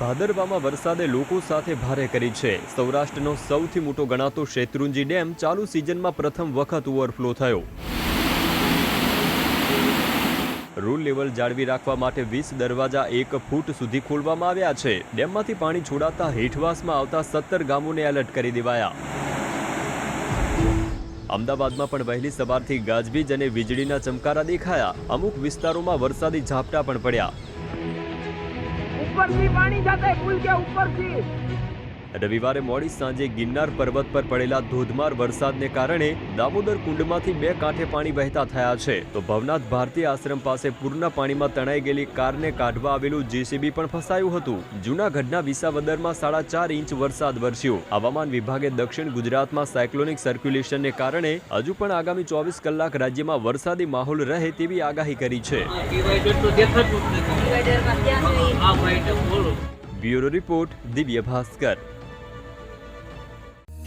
ભાદરવામાં વરસાદે લોકો સાથે ભારે કરી છે. સૌરાષ્ટ્રનો સૌથી મોટો ગણાતો શેત્રુંજી ડેમ ચાલુ સિઝનમાં પ્રથમ વખત ઓવરફ્લો થયો. રૂલ લેવલ જાળવી રાખવા માટે વીસ દરવાજા એક ફૂટ સુધી ખોલવામાં આવ્યા છે. ડેમમાંથી પાણી છોડાતા હેઠવાસમાં આવતા સત્તર ગામોને એલર્ટ કરી દેવાયા. અમદાવાદમાં પણ વહેલી સવારથી ગાજવીજ અને વીજળીના ચમકારા દેખાયા. અમુક વિસ્તારોમાં વરસાદી ઝાપટા પણ પડ્યા. ઉપરથી પાણી જશે પુલ કે ઉપરથી. રવિવારે મોડી સાંજે ગિરનાર પર્વત પર પડેલા ધોધમાર વરસાદને કારણે દામોદર કુંડમાંથી બે કાંઠે પાણી વહેતા થયા છે. તો ભવનાથ ભારતીય આશ્રમ પાસે પૂરના પાણીમાં તણાઈ ગયેલી કારને કાઢવા આવેલું જેસીબી પણ ફસાયું હતું. જૂનાગઢના વિસાવદરમાં સાડા ચાર ઇંચ વરસાદ વરસ્યો. હવામાન વિભાગે દક્ષિણ ગુજરાતમાં સાયક્લોનિક સર્ક્યુલેશનને કારણે હજુ પણ આગામી ચોવીસ કલાક રાજ્યમાં વરસાદી માહોલ રહે તેવી આગાહી કરી છે. Bureau report Divya Bhaskar.